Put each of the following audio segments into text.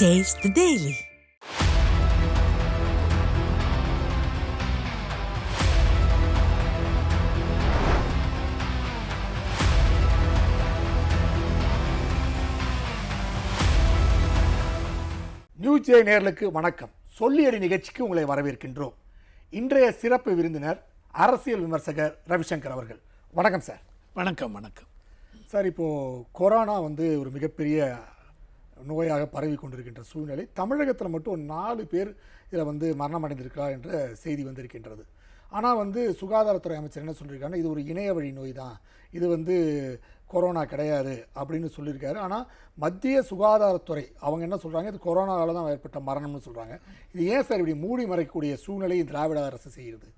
Taste the Daily. News J நேர்களுக்கு வணக்கம். சொல்லியடி நிகழ்ச்சிக்கு உங்களை வரவேற்கின்றோம். இன்றைய சிறப்பு விருந்தினர் அரசியல் விமர்சகர் ரவிசங்கர் அவர்கள். வணக்கம் சார். வணக்கம் வணக்கம். சார் இப்போது கொரோனா வந்து ஒரு மிகப்பெரிய நோயாக பரவி கொண்டிருக்கின்ற சூழ்நிலை. தமிழகத்தில் மட்டும் நாலு பேர் இதில் வந்து மரணம் அடைந்திருக்கிறார் என்ற செய்தி வந்திருக்கின்றது. ஆனால் வந்து சுகாதாரத்துறை அமைச்சர் என்ன சொல்லியிருக்காங்கன்னா இது ஒரு இணைய வழி நோய் தான். இது வந்து கொரோனா கிடையாது அப்படின்னு சொல்லியிருக்காரு ஆனால் மத்திய சுகாதாரத்துறை அவங்க என்ன சொல்கிறாங்க இது கொரோனாவால் தான் ஏற்பட்ட மரணம்னு சொல்கிறாங்க இது ஏன் சார் இப்படி மூடி மறைக்கக்கூடிய சூழ்நிலையை திராவிட அரசு செய்கிறது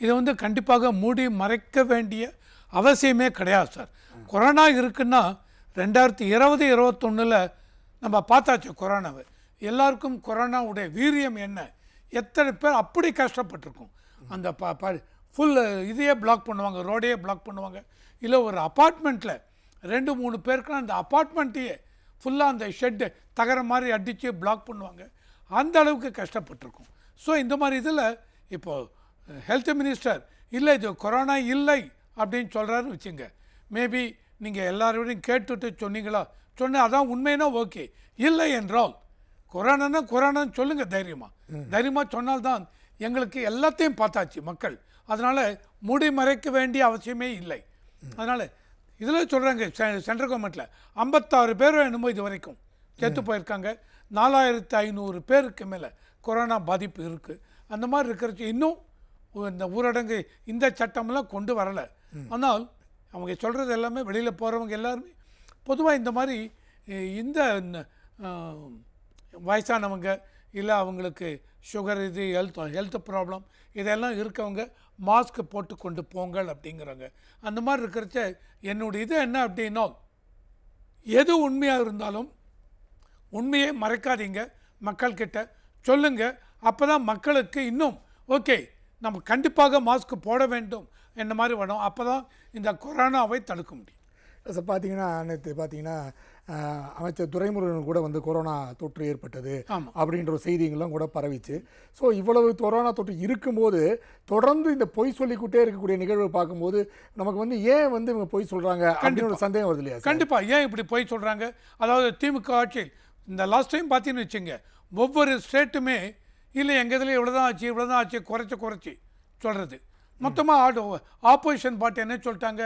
இதை வந்து கண்டிப்பாக மூடி மறைக்க வேண்டிய அவசியமே கிடையாது சார். கொரோனா இருக்குன்னா ரெண்டாயிரத்தி இருபது இருபத்தொன்னில் நம்ம பார்த்தாச்சு கொரோனாவை. எல்லாருக்கும் கொரோனாவுடைய வீரியம் என்ன? எத்தனை பேர் அப்படி கஷ்டப்பட்டிருக்கும். அந்த ப ப ஃபுல் இதையே பிளாக் பண்ணுவாங்க ரோடையே பிளாக் பண்ணுவாங்க. இல்லை ஒரு அப்பார்ட்மெண்ட்டில் ரெண்டு மூணு பேருக்கு அந்த அப்பார்ட்மெண்ட்டையே ஃபுல்லாக அந்த ஷெட்டு தகர மாதிரி அடித்து பிளாக் பண்ணுவாங்க. அந்த அளவுக்கு கஷ்டப்பட்டிருக்கும். ஸோ இந்த மாதிரி இதில் இப்போது ஹெல்த் மினிஸ்டர் இல்லை இது கொரோனா இல்லை அப்படின்னு சொல்கிறாருன்னு வச்சுங்க. மேபி நீங்கள் எல்லாரோடையும் கேட்டுட்டு சொன்னீங்களா? சொன்ன அதான் உண்மைனா ஓகே. இல்லை என்றால் கொரோனானா கொரோனான்னு சொல்லுங்க தைரியமா. தைரியமா சொன்னால்தான் எங்களுக்கு எல்லாத்தையும் பார்த்தாச்சு மக்கள். அதனால மூடி மறைக்க வேண்டிய அவசியமே இல்லை. அதனால இதில் சொல்கிறாங்க சென்ட்ரல் கவர்மெண்ட்டில் ஐம்பத்தாறு பேர் என்னமோ இது வரைக்கும். செத்து போயிருக்காங்க. நாலாயிரத்து ஐநூறு பேருக்கு மேலே கொரோனா பாதிப்பு இருக்குது அந்த மாதிரி இருக்கிறச்சு இன்னும் இந்த ஊரடங்கு இந்த சட்டமெல்லாம் கொண்டு வரலை. ஆனால் அவங்க சொல்கிறது எல்லாமே வெளியில் போகிறவங்க எல்லாருமே பொதுவாக இந்த மாதிரி இந்த வயசானவங்க இல்லை அவங்களுக்கு சுகர் இது ஹெல்த் ஹெல்த் ப்ராப்ளம் இதெல்லாம் இருக்கவங்க மாஸ்க் போட்டு கொண்டு போங்கள் அப்படிங்கிறாங்க. அந்த மாதிரி இருக்கிறச்ச என்னுடைய இது என்ன அப்படின்னா எது உண்மையாக இருந்தாலும் உண்மையை மறைக்காதீங்க. மக்கள்கிட்ட சொல்லுங்கள் அப்போ தான் மக்களுக்கு இன்னும் ஓகே நம்ம கண்டிப்பாக மாஸ்க் போட வேண்டும் என்ன மாதிரி வேணும். அப்போ தான் இந்த கொரோனாவை தடுக்க முடியும். சார் பார்த்தீங்கன்னா நேற்று பார்த்தீங்கன்னா அமைச்சர் துரைமுருகன் கூட வந்து கொரோனா தொற்று ஏற்பட்டது. அப்படின்ற ஒரு செய்திகள்லாம் கூட பரவிச்சு. ஸோ இவ்வளவு கொரோனா தொற்று இருக்கும்போது தொடர்ந்து இந்த பொய் சொல்லிக்கிட்டே இருக்கக்கூடிய நிகழ்வை பார்க்கும்போது நமக்கு வந்து ஏன் வந்து இவங்க பொய் சொல்றாங்க அப்படின்னு ஒரு சந்தேகம் வருது இல்லையா? கண்டிப்பாக ஏன் இப்படி போய் சொல்கிறாங்க அதாவது திமுக ஆட்சியில் இந்த லாஸ்ட் டைம் பார்த்தீங்கன்னு வச்சுங்க ஒவ்வொரு ஸ்டேட்டுமே இல்லை எங்கள் இதில் இவ்வளோ தான் ஆச்சு இவ்வளோ தான் ஆச்சு குறைச்சி குறைச்சி சொல்கிறது மொத்தமாக ஆடு ஆப்போசிஷன் பார்ட்டி என்ன சொல்லிட்டாங்க?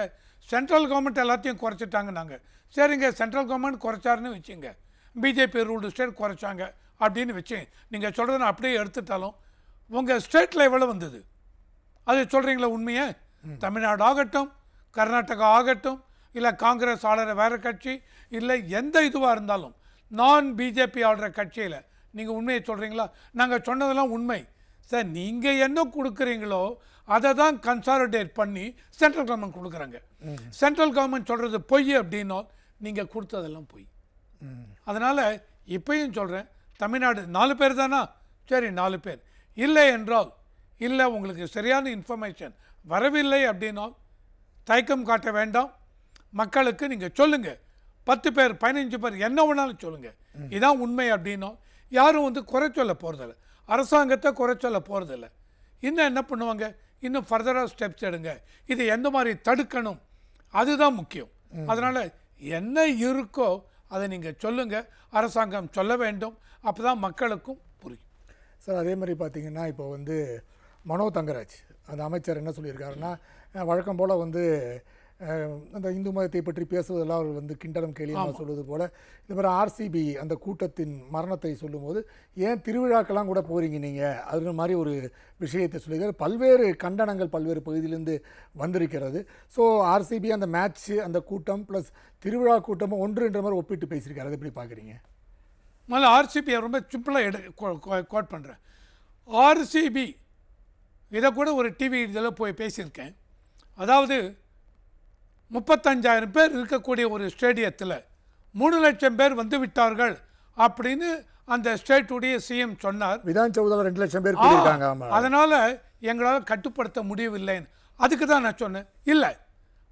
சென்ட்ரல் கவர்மெண்ட் எல்லாத்தையும் குறைச்சிட்டாங்க நாங்கள் சரிங்க சென்ட்ரல் கவர்மெண்ட் குறைச்சாருன்னு வச்சுங்க. பிஜேபி ரூல்டு ஸ்டேட் குறைச்சாங்க அப்படின்னு வச்சு நீங்கள் சொல்கிறத நான் அப்படியே எடுத்துட்டாலும் உங்கள் ஸ்டேட்டில் எவ்வளோ வந்தது? அது சொல்கிறீங்களா உண்மையை? தமிழ்நாடு ஆகட்டும் கர்நாடகா ஆகட்டும் இல்லை காங்கிரஸ் ஆளுற வேறு கட்சி இல்லை எந்த இதுவாக இருந்தாலும் நான் பிஜேபி ஆளுற கட்சியில் நீங்கள் உண்மையை சொல்கிறீங்களா நாங்கள் சொன்னதெல்லாம் உண்மை. சார் நீங்கள் என்ன கொடுக்குறீங்களோ அதை தான் கன்சாலிடேட் பண்ணி சென்ட்ரல் கவர்மெண்ட் கொடுக்குறாங்க. சென்ட்ரல் கவர்மெண்ட் சொல்கிறது பொய் அப்படின்னோ நீங்கள் கொடுத்ததெல்லாம் பொய். அதனால் இப்பயும் சொல்கிறேன் தமிழ்நாடு நாலு பேர் தானா? சரி நாலு பேர். இல்லை என்றால் இல்லை உங்களுக்கு சரியான இன்ஃபர்மேஷன் வரவில்லை அப்படின்னால் தயக்கம் காட்ட வேண்டாம். மக்களுக்கு நீங்கள் சொல்லுங்கள் பத்து பேர் பதினஞ்சு பேர் என்ன வேணாலும் சொல்லுங்கள் இதான் உண்மை அப்படின்னும் யாரும் வந்து குறை சொல்ல போகிறதில்ல அரசாங்கத்தை குறை சொல்ல போகிறதில்ல இன்னும் என்ன பண்ணுவாங்க? இன்னும் ஃபர்தராக ஸ்டெப்ஸ் எடுங்க. இது எந்த மாதிரி தடுக்கணும்? அதுதான் முக்கியம். அதனால் என்ன இருக்கோ அதை நீங்கள் சொல்லுங்கள் அரசாங்கம் சொல்ல வேண்டும். அப்போ தான் மக்களுக்கும் புரியும். சார் அதே மாதிரி பார்த்தீங்கன்னா இப்போ வந்து மனோ தங்கராஜ் அந்த அமைச்சர் என்ன சொல்லியிருக்காருன்னா வழக்கம் போல் வந்து அந்த இந்து மதத்தை பற்றி பேசுவதெல்லாம் அவர் வந்து கிண்டலம் கேலியமாக சொல்வது போல். இந்த மாதிரி ஆர்சிபி அந்த கூட்டத்தின் மரணத்தை சொல்லும்போது ஏன் திருவிழாக்கெல்லாம் கூட போகிறீங்க நீங்கள் அது மாதிரி ஒரு விஷயத்தை சொல்லியிருக்காரு. பல்வேறு கண்டனங்கள் பல்வேறு பகுதியிலேருந்து வந்திருக்கிறது. ஸோ ஆர்சிபி அந்த மேட்ச்சு அந்த கூட்டம் ப்ளஸ் திருவிழா கூட்டமும் ஒன்றுன்ற மாதிரி ஒப்பிட்டு பேசியிருக்காரு. அதை எப்படி பார்க்குறீங்க? முதல்ல ஆர்சிபியை ரொம்ப சிம்பிளாக எடு கோட் பண்ணுறேன் ஆர்சிபி இதை கூட ஒரு டிவி இதில் போய் பேசியிருக்கேன். அதாவது முப்பத்தஞ்சாயிரம் பேர் இருக்கக்கூடிய ஒரு ஸ்டேடியத்தில் மூணு லட்சம் பேர் வந்து விட்டார்கள் அப்படின்னு அந்த ஸ்டேட்டுடைய சிஎம் சொன்னார். விதான் சௌதாவில் ரெண்டு லட்சம் பேர் ஆமாம் அதனால் எங்களால் கட்டுப்படுத்த முடியவில்லைன்னு அதுக்கு தான் நான் சொன்னேன். இல்லை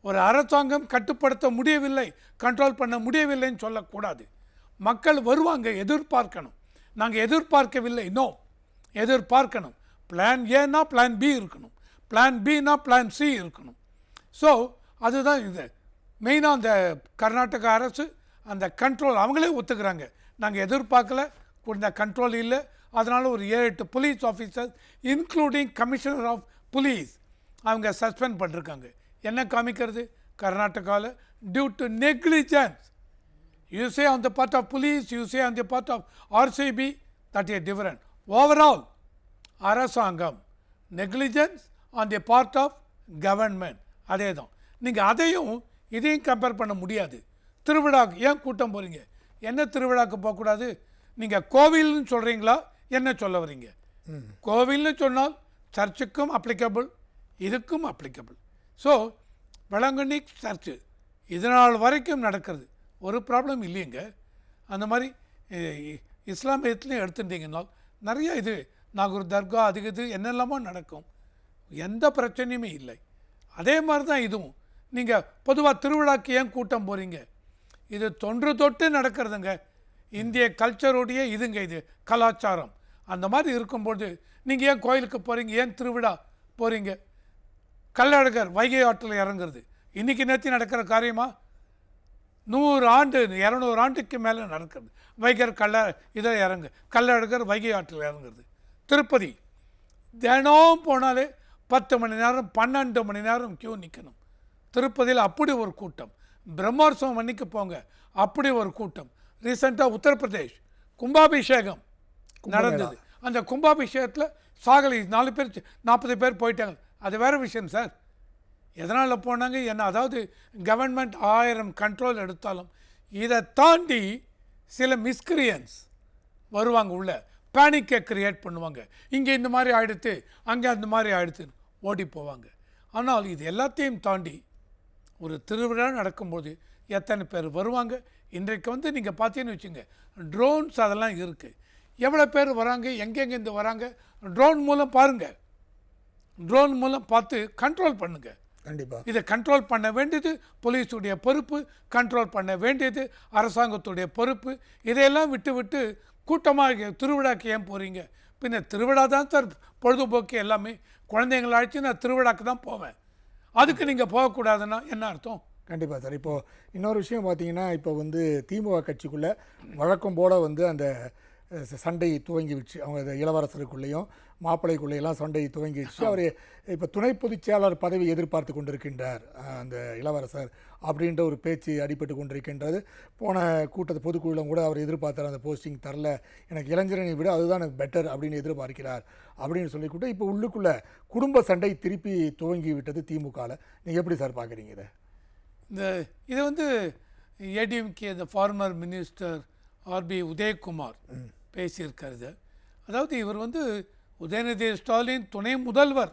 ஒரு அரசாங்கம் கட்டுப்படுத்த முடியவில்லை கண்ட்ரோல் பண்ண முடியவில்லைன்னு சொல்லக்கூடாது. மக்கள் வருவாங்க எதிர்பார்க்கணும். நாங்கள் எதிர்பார்க்கவில்லை நோ எதிர்பார்க்கணும். பிளான் ஏன்னா பிளான் பி இருக்கணும். பிளான் பினா பிளான் சி இருக்கணும். ஸோ அதுதான் இது. மெயினாக அந்த கர்நாடக அரசு அந்த கண்ட்ரோல் அவங்களே ஒத்துக்கிறாங்க. நாங்கள் எதிர்பார்க்கல இந்த கண்ட்ரோல் இல்லை. அதனால் ஒரு ஏழு எட்டு police officers including commissioner of police அவங்க சஸ்பெண்ட் பண்ணிருக்காங்க. என்ன காமிக்கிறது? கர்நாடகாவில் due to negligence you say on the part of police, you say on the part of RCB, that is அரசாங்கம் negligence on the part of government அதே தான் நீங்கள் அதையும் இதையும் கம்பேர் பண்ண முடியாது. திருவிழாக்கு ஏன் கூட்டம் போகிறீங்க என்ன திருவிழாக்கு போகக்கூடாது? நீங்கள் கோவில்னு சொல்கிறீங்களா என்ன சொல்ல வரீங்க? கோவில்னு சொன்னால் சர்ச்சுக்கும் அப்ளிகபிள் இதுக்கும் அப்ளிகபிள் ஸோ வேளாங்கண்ணி சர்ச்சு இது நாள் வரைக்கும் நடக்கிறது. ஒரு ப்ராப்ளம் இல்லைங்க. அந்த மாதிரி இஸ்லாமியத்துலையும் எடுத்துட்டீங்கன்னா நிறைய இது நாகூர் தர்கா அது இது என்னெல்லாமோ நடக்கும். எந்த பிரச்சனையுமே இல்லை. அதே மாதிரி தான் இதுவும். நீங்கள் பொதுவாக திருவிழாக்கு ஏன் கூட்டம் போகிறீங்க இது தொன்று தொட்டு நடக்கிறதுங்க. இந்திய கல்ச்சருடைய இதுங்க இது கலாச்சாரம். அந்த மாதிரி இருக்கும்போது நீங்கள் ஏன் கோயிலுக்கு போகிறீங்க ஏன் திருவிழா போகிறீங்க கல்லழகர் வைகை ஆற்றில் இறங்குறது. இன்னைக்கு நேற்று நடக்கிற காரியமா? நூறு ஆண்டு இரநூறு ஆண்டுக்கு மேலே நடக்கிறது. வைகர் கல்ல இதை இறங்கு கல்லழகர் வைகை ஆற்றில் இறங்குறது. திருப்பதி தினம் போனாலே பத்து மணி நேரம் பன்னெண்டு மணி நேரம் கியூ நிற்கணும் திருப்பதியில் அப்படி ஒரு கூட்டம். பிரம்மோற்சவம் அன்னைக்கு போங்க. அப்படி ஒரு கூட்டம். ரீசெண்டாக உத்தரப்பிரதேஷ் கும்பாபிஷேகம் நடந்தது. அந்த கும்பாபிஷேகத்தில் சாகலை நாலு பேர் நாற்பது பேர் போயிட்டாங்க. அது வேற விஷயம் சார் எதனால் போனாங்க? என்ன அதாவது கவர்மெண்ட் ஆயிரம் கண்ட்ரோல் எடுத்தாலும் இதை தாண்டி சில மிஸ்கிரியன்ஸ் வருவாங்க உள்ள. பேனிக்கை கிரியேட் பண்ணுவாங்க. இங்கே இந்த மாதிரி ஆயிடுத்து அங்கே அந்த மாதிரி ஆயிடுத்து ஓடி போவாங்க. ஆனால் இது எல்லாத்தையும் தாண்டி ஒரு திருவிழா நடக்கும்போது எத்தனை பேர் வருவாங்க? இன்றைக்கு வந்து நீங்கள் பார்த்தீங்கன்னு வச்சுங்க ட்ரோன்ஸ் அதெல்லாம் இருக்குது எவ்வளோ பேர் வராங்க? எங்கெங்கேருந்து வராங்க? ட்ரோன் மூலம் பாருங்கள் ட்ரோன் மூலம் பார்த்து கண்ட்ரோல் பண்ணுங்கள் கண்டிப்பாக இதை கண்ட்ரோல் பண்ண வேண்டியது போலீஸுடைய பொறுப்பு கண்ட்ரோல் பண்ண வேண்டியது அரசாங்கத்துடைய பொறுப்பு. இதையெல்லாம் விட்டு விட்டு கூட்டமாக திருவிழாக்கு ஏன் போகிறீங்க பின்ன திருவிழா தான் சார் பொழுதுபோக்கு எல்லாமே. குழந்தைங்களை அழைச்சி நான் திருவிழாக்கு தான் போவேன். அதுக்கு நீங்கள் போகக்கூடாதுன்னா என்ன அர்த்தம்? கண்டிப்பாக சார். இப்போது இன்னொரு விஷயம் பார்த்தீங்கன்னா இப்போ வந்து திமுக கட்சிக்குள்ளே வழக்கம் போல் வந்து அந்த சண்டை துவங்கிடுச்சு அவங்க இளவரசருக்குள்ளேயும் மாப்பிள்ளைக்குள்ளேயெல்லாம் சண்டை துவங்கிடுச்சு. அவர் இப்போ துணை பொதுச் செயலாளர் பதவி எதிர்பார்த்து கொண்டிருக்கின்றார் அந்த இளவரசர் அப்படின்ற ஒரு பேச்சு அடிபட்டு கொண்டிருக்கின்றது. போன கூட்டத்து பொதுக்குழுவும் கூட அவர் எதிர்பார்த்தார் அந்த போஸ்டிங் தரல எனக்கு இளைஞரணி விட அதுதான் எனக்கு பெட்டர் அப்படின்னு எதிர்பார்க்கிறார் அப்படின்னு சொல்லிக்கூட்டு இப்போ உள்ளுக்குள்ளே குடும்ப சண்டை திருப்பி துவங்கி விட்டது திமுகவில் நீங்கள் எப்படி சார் பார்க்குறீங்க இதை? இந்த இது வந்து ஏடிஎம்கே இந்த former minister R B Udhayakumar. பேசியிருக்கிறது. அதாவது இவர் வந்து உதயநிதி ஸ்டாலின் துணை முதல்வர்.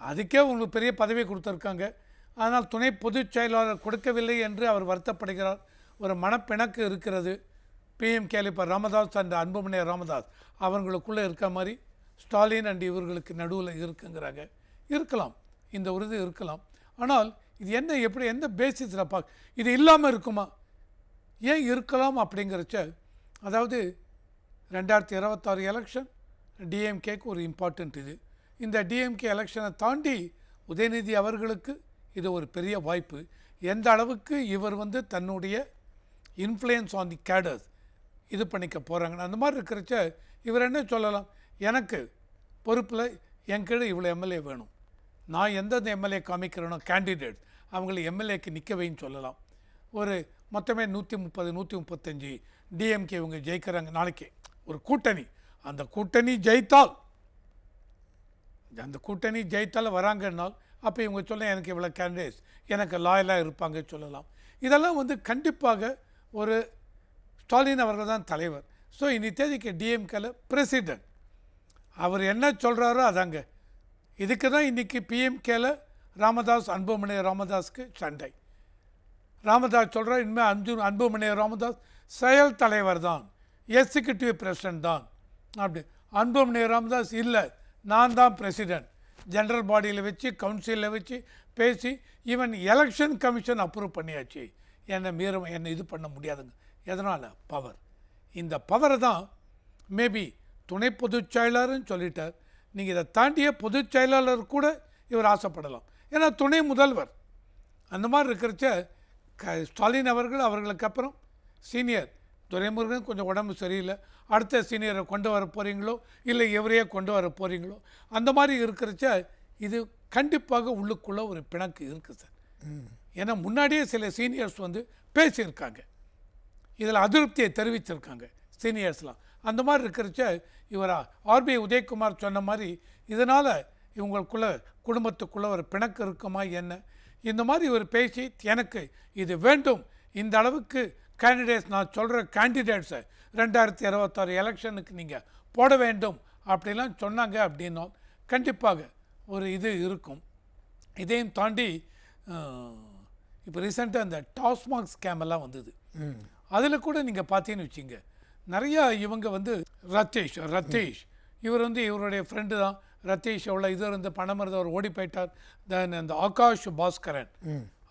அதுக்கே உங்களுக்கு பெரிய பதவி கொடுத்துருக்காங்க. ஆனால் துணை பொதுச் செயலாளர் கொடுக்கவில்லை என்று அவர் வருத்தப்படுகிறார். ஒரு மனப்பிணக்கு இருக்கிறது. பிஎம்கேல இப்போ ராமதாஸ் அண்ட் அன்புமணி ராமதாஸ் அவங்களுக்குள்ளே இருக்க மாதிரி ஸ்டாலின் அண்ட் இவர்களுக்கு நடுவில் இருக்குங்கிறாங்க. இருக்கலாம். இந்த ஒரு இது இருக்கலாம். ஆனால் இது என்ன எப்படி எந்த பேசிஸில் பார்க்க இது இல்லாமல் இருக்குமா? ஏன் இருக்கலாம் அப்படிங்கிறச்ச அதாவது ரெண்டாயிரத்தி இருபத்தாறு எலெக்ஷன் டிஎம்கேக்கு ஒரு இம்பார்ட்டண்ட் இது. இந்த டிஎம்கே எலெக்ஷனை தாண்டி உதயநிதி அவர்களுக்கு இது ஒரு பெரிய வாய்ப்பு. எந்த அளவுக்கு இவர் வந்து தன்னுடைய இன்ஃப்ளூயன்ஸ் ஆன் தி கேடர்ஸ் இது பண்ணிக்க போகிறாங்க அந்த மாதிரி இருக்கிறச்ச இவர் என்ன சொல்லலாம்? எனக்கு பொறுப்பில் என் கீழே இவ்வளோ எம்எல்ஏ வேணும். நான் எந்தெந்த எம்எல்ஏ காமிக்கிறேனோ கேண்டிடேட் அவங்களை எம்எல்ஏக்கு நிற்க வைன்னு சொல்லலாம். ஒரு மொத்தமே நூற்றி முப்பது நூற்றி முப்பத்தஞ்சு டிஎம்கே இவங்க ஜெயிக்கிறாங்க நாளைக்கே. ஒரு கூட்டணி. அந்த கூட்டணி ஜெயித்தால் அந்த கூட்டணி ஜெயித்தால் வராங்கன்னால் அப்போ இவங்க சொல்ல எனக்கு இவ்வளோ கேண்டிடேட்ஸ் எனக்கு லாயலாக இருப்பாங்க சொல்லலாம். இதெல்லாம் வந்து கண்டிப்பாக ஒரு ஸ்டாலின் அவர்கள் தான் தலைவர். ஸோ இனி தேதிக்கு டிஎம்கேல பிரசிடென்ட் அவர் என்ன சொல்கிறாரோ அதாங்க. இதுக்கு தான் இன்றைக்கி பிஎம்கேல ராமதாஸ் அன்புமணி ராமதாஸ்க்கு சண்டை. ராமதாஸ் சொல்கிறார் இனிமேல் அன்பு அன்புமணி ராமதாஸ் செயல் தலைவர் தான். எக்ஸிக்யூட்டிவ் பிரசிடென்ட் தான். அப்படி. அன்புமணி ராமதாஸ் இல்லை நான் தான் பிரசிடென்ட் ஜென்ரல் பாடியில் வச்சு கவுன்சிலில் வச்சு பேசி ஈவன் எலெக்ஷன் கமிஷன் அப்ரூவ் பண்ணியாச்சு. என்னை மீற என்னை இது பண்ண முடியாதுங்க. எதனால்? பவர் இந்த பவரை தான் மேபி துணை பொதுச் செயலாளர்னு சொல்லிட்டார். நீங்கள் இதை தாண்டிய பொதுச் செயலாளர் கூட இவர் ஆசைப்படலாம். ஏன்னா துணை முதல்வர். அந்த மாதிரி இருக்கிறச்ச க ஸ்டாலின் அவர்கள் அவர்களுக்கு அப்புறம் சீனியர் துரைமுருகன் கொஞ்சம் உடம்பு சரியில்லை. அடுத்த சீனியரை கொண்டு வர போகிறீங்களோ இல்லை இவரையே கொண்டு வர போகிறீங்களோ அந்த மாதிரி இருக்கிறச்ச இது கண்டிப்பாக உள்ளுக்குள்ளே ஒரு பிணக்கு இருக்குது சார். ஏன்னா முன்னாடியே சில சீனியர்ஸ் வந்து பேசியிருக்காங்க. இதில் அதிருப்தியை தெரிவிச்சிருக்காங்க சீனியர்ஸ்லாம். அந்த மாதிரி இருக்கிறச்ச இவர் ஆர்பி உதயகுமார் சொன்ன மாதிரி இதனால் இவங்களுக்குள்ள குடும்பத்துக்குள்ள ஒரு பிணக்கு இருக்குமா என்ன? இந்த மாதிரி ஒரு பேசி எனக்கு இது வேண்டும். இந்த அளவுக்கு கேண்டிடேட்ஸ் நான் சொல்கிற கேண்டிடேட்ஸை ரெண்டாயிரத்தி இருபத்தாறு எலெக்ஷனுக்கு நீங்கள் போட வேண்டும் அப்படிலாம் சொன்னாங்க அப்படின்னால் கண்டிப்பாக ஒரு இது இருக்கும். இதையும் தாண்டி இப்போ ரீசெண்டாக இந்த டாஸ்மாக் ஸ்கேம் எல்லாம் வந்தது. அதில் கூட நீங்கள் பார்த்தீங்கன்னு வச்சுங்க நிறையா இவங்க வந்து ரத்தேஷ் ரத்தேஷ். இவர் வந்து இவருடைய ஃப்ரெண்டு தான். ரத்தேஷ் எவ்வளோ இது இருந்து பணம் இருந்து அவர் ஓடி போயிட்டார். தென் அந்த ஆகாஷ் பாஸ்கரன்.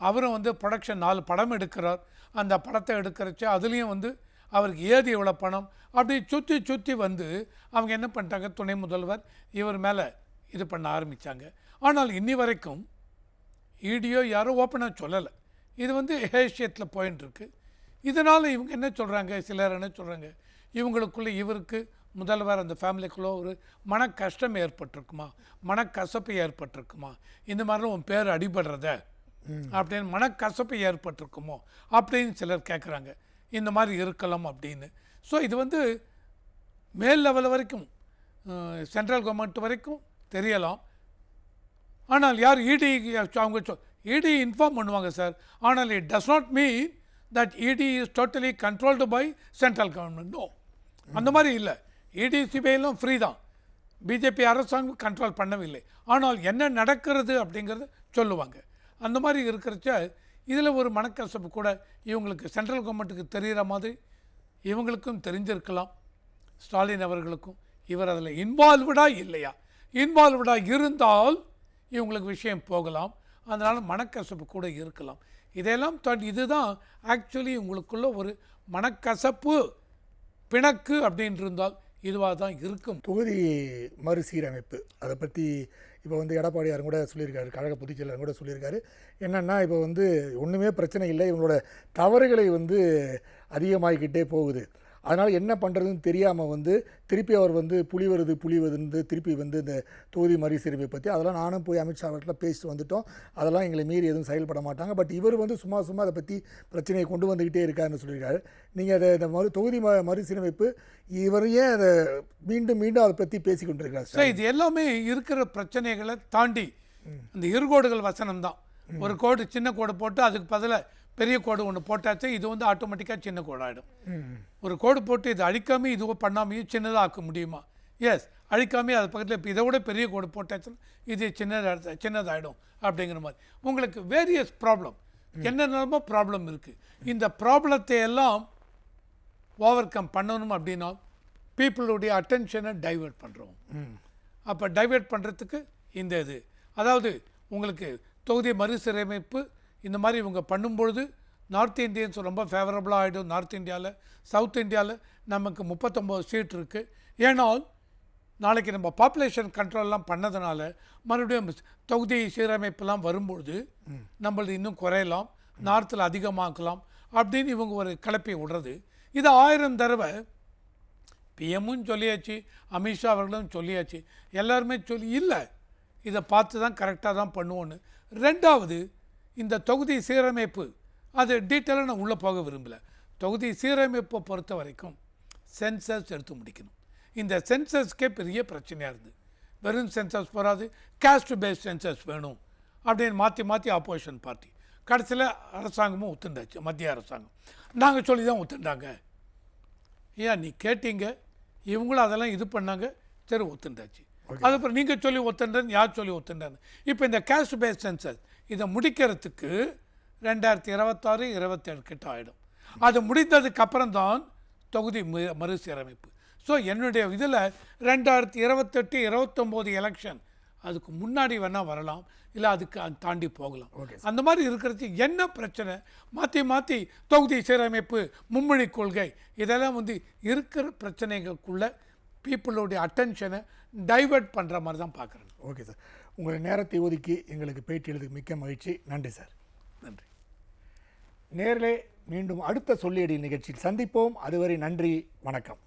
அவரும் வந்து ப்ரொடக்ஷன் நாலு படம் எடுக்கிறார். அந்த படத்தை எடுக்கிறச்ச அதுலேயும் வந்து அவருக்கு ஏது இவ்வளோ பணம்? அப்படி சுற்றி சுற்றி வந்து அவங்க என்ன பண்ணிட்டாங்க? துணை முதல்வர் இவர் மேலே இது பண்ண ஆரம்பித்தாங்க ஆனால் இன்னி வரைக்கும் ஈடியோ யாரும் ஓப்பனாக சொல்லலை. இது வந்து ஹேஷியத்தில் போயின்னு இருக்குது இதனால் இவங்க என்ன சொல்கிறாங்க சிலர் என்ன சொல்கிறாங்க இவங்களுக்குள்ளே இவருக்கு முதல்வர் அந்த ஃபேமிலிக்குள்ளே ஒரு மன கஷ்டம் ஏற்பட்டிருக்குமா? மனக்கசப்பு ஏற்பட்டிருக்குமா? இந்த மாதிரிலாம் உன் பேர் அடிபடுறத அப்படின்னு மனக்கசப்பு ஏற்பட்டிருக்குமோ அப்படின்னு சிலர் கேட்குறாங்க இந்த மாதிரி இருக்கலாம் அப்படின்னு. ஸோ இது வந்து மேல் லெவல் வரைக்கும் சென்ட்ரல் கவர்மெண்ட் வரைக்கும் தெரியலாம். ஆனால் யார் இடி அவங்க சொ இடி இன்ஃபார்ம் பண்ணுவாங்க சார் ஆனால் it does not mean that ED is totally controlled by central government அந்த மாதிரி இல்லை. இடி சிபிஐலாம் ஃப்ரீ தான். பிஜேபி அரசாங்கம் கண்ட்ரோல் பண்ணவில்லை. ஆனால் என்ன நடக்கிறது அப்படிங்கிறத சொல்லுவாங்க. அந்த மாதிரி இருக்கிறச்ச இதில் ஒரு மனக்கசப்பு கூட இவங்களுக்கு சென்ட்ரல் கவர்மெண்ட்டுக்கு தெரிகிற மாதிரி இவங்களுக்கும் தெரிஞ்சிருக்கலாம். ஸ்டாலின் அவர்களுக்கும். இவர் அதில் இன்வால்வ்டாக இல்லையா? இன்வால்வ்டாக இருந்தால் இவங்களுக்கு விஷயம் போகலாம். அதனால் மனக்கசப்பு கூட இருக்கலாம். இதையெல்லாம் தாண்டி இதுதான் ஆக்சுவலி உங்களுக்குள்ள ஒரு மனக்கசப்பு பிணக்கு அப்படின்னு இருந்தால் இதுவாக தான் இருக்கும். தொகுதி மறுசீரமைப்பு. அதை பற்றி இப்போ வந்து எடப்பாடியாரும் கூட சொல்லியிருக்காரு கழக பொதுச்செயலாளர் கூட சொல்லியிருக்காரு. என்னென்னா இப்போ வந்து ஒன்றுமே பிரச்சனை இல்லை. இவங்களோட தவறுகளை வந்து அதிகமாகிக்கிட்டே போகுது. அதனால் என்ன பண்ணுறதுன்னு தெரியாமல் வந்து திருப்பி அவர் வந்து புலி வருது புலி வருதுன்னு திருப்பி வந்து இந்த தொகுதி மறுசீரமைப்பை பற்றி அதெல்லாம் நானும் போய் அமித்ஷா அவர்கிட்ட பேசிட்டு வந்துட்டோம். அதெல்லாம் எங்களை மீறி எதுவும் செயல்பட மாட்டாங்க. பட் இவர் வந்து சும்மா சும்மா அதை பற்றி பிரச்சனையை கொண்டு வந்துக்கிட்டே இருக்காருன்னு சொல்லியிருக்காரு. நீங்கள் அதை இந்த மறு தொகுதி ம மறுசீரமைப்பு இவர் ஏன் அதை மீண்டும் மீண்டும் அதை பற்றி பேசி கொண்டிருக்கிறார் ஸோ இது எல்லாமே இருக்கிற பிரச்சனைகளை தாண்டி இந்த இருகோடுகள் வசனம் தான் ஒரு கோடு சின்ன கோடு போட்டு அதுக்கு பதிலாக பெரிய கோடு ஒன்று போட்டாச்சு இது வந்து ஆட்டோமேட்டிக்காக சின்ன கோடு ஆகிடும் ஒரு கோடு போட்டு இது அழிக்காமல் இதுவோ பண்ணாமையும் சின்னதாக ஆக்க முடியுமா? எஸ் அழிக்காமே அது பக்கத்தில் இப்போ இதை விட பெரிய கோடு போட்டாச்சுன்னா இது சின்னதாக சின்னதாகிடும் அப்படிங்கிற மாதிரி. உங்களுக்கு வேரியஸ் ப்ராப்ளம் என்னென்னமோ ப்ராப்ளம் இருக்குது இந்த ப்ராப்ளத்தை எல்லாம் ஓவர் கம் பண்ணணும் அப்படின்னா பீப்புளுடைய அட்டென்ஷனை டைவெர்ட் பண்ணுறோம் அப்போ டைவெர்ட் பண்ணுறதுக்கு இந்த இது. அதாவது உங்களுக்கு தொகுதி மறுசீரமைப்பு இந்த மாதிரி இவங்க பண்ணும்பொழுது நார்த் இந்தியன்ஸ் ரொம்ப ஃபேவரபுளாக ஆகிடும் நார்த் இந்தியாவில் சவுத் இந்தியாவில் நமக்கு முப்பத்தொம்போது சீட் இருக்குது ஏனால் நாளைக்கு நம்ம பாப்புலேஷன் கண்ட்ரோல்லாம் பண்ணதுனால மறுபடியும் தொகுதி சீரமைப்பெல்லாம் வரும்பொழுது நம்மளது இன்னும் குறையலாம். நார்த்தில் அதிகமாக்கலாம் அப்படின்னு இவங்க ஒரு கிளப்பி விடுறது. இது ஆயிரம் தடவை பிஎம்மும் சொல்லியாச்சு அமித்ஷா அவர்களும் சொல்லியாச்சு. எல்லாருமே சொல்லி இல்லை இதை பார்த்து தான் கரெக்டாக தான் பண்ணுவோன்னு ரெண்டாவது இந்த தொகுதி சீரமைப்பு அது டீட்டெயிலாக நான் உள்ளே போக விரும்பலை. தொகுதி சீரமைப்பை பொறுத்த வரைக்கும் சென்சஸ் எடுத்து முடிக்கணும். இந்த சென்சஸ்க்கே பெரிய பிரச்சனையாக இருந்தது வெறும் சென்சஸ் போகாது காஸ்ட் பேஸ்ட் சென்சஸ் வேணும் அப்படின்னு மாற்றி மாற்றி ஆப்போசிஷன் பார்ட்டி கடைசியில் அரசாங்கமும் ஒத்துண்டாச்சு மத்திய அரசாங்கம். நாங்கள் சொல்லி தான் ஒத்துண்டாங்க. ஏன் நீ கேட்டீங்க இவங்களும் அதெல்லாம் இது பண்ணாங்க சரி ஒத்துண்டாச்சு. அதுக்கப்புறம் நீங்கள் சொல்லி ஒத்துண்டேன்னு யார் சொல்லி ஒத்துண்டான்னு இப்போ இந்த கேஸ்ட் பேஸ்ட் சென்சஸ் இதை முடிக்கிறதுக்கு ரெண்டாயிரத்தி இருபத்தாறு இருபத்தேழு கிட்ட ஆகிடும் அது முடிந்ததுக்கு அப்புறம் தான் தொகுதி மறுசீரமைப்பு. ஸோ என்னுடைய இதில் ரெண்டாயிரத்தி இருபத்தெட்டு இருபத்தொம்போது எலெக்ஷன் அதுக்கு முன்னாடி வேணால் வரலாம் இல்லை அதுக்கு அது தாண்டி போகலாம். அந்த மாதிரி இருக்கிறது என்ன பிரச்சனை? மாற்றி மாற்றி தொகுதி சீரமைப்பு மும்மொழி கொள்கை இதெல்லாம் வந்து இருக்கிற பிரச்சனைகளுக்குள்ள பீப்புளோடைய அட்டென்ஷனை டைவர்ட் பண்ணுற மாதிரி தான் பார்க்குறேன். ஓகே சார் உங்களை நேரத்தை ஒதுக்கி எங்களுக்கு பேட்டி எழுதுக்கு மிக்க மகிழ்ச்சி. நன்றி சார் நன்றி. நேரிலே மீண்டும் அடுத்த சொல்லியடி நிகழ்ச்சியில் சந்திப்போம். அதுவரை நன்றி வணக்கம்.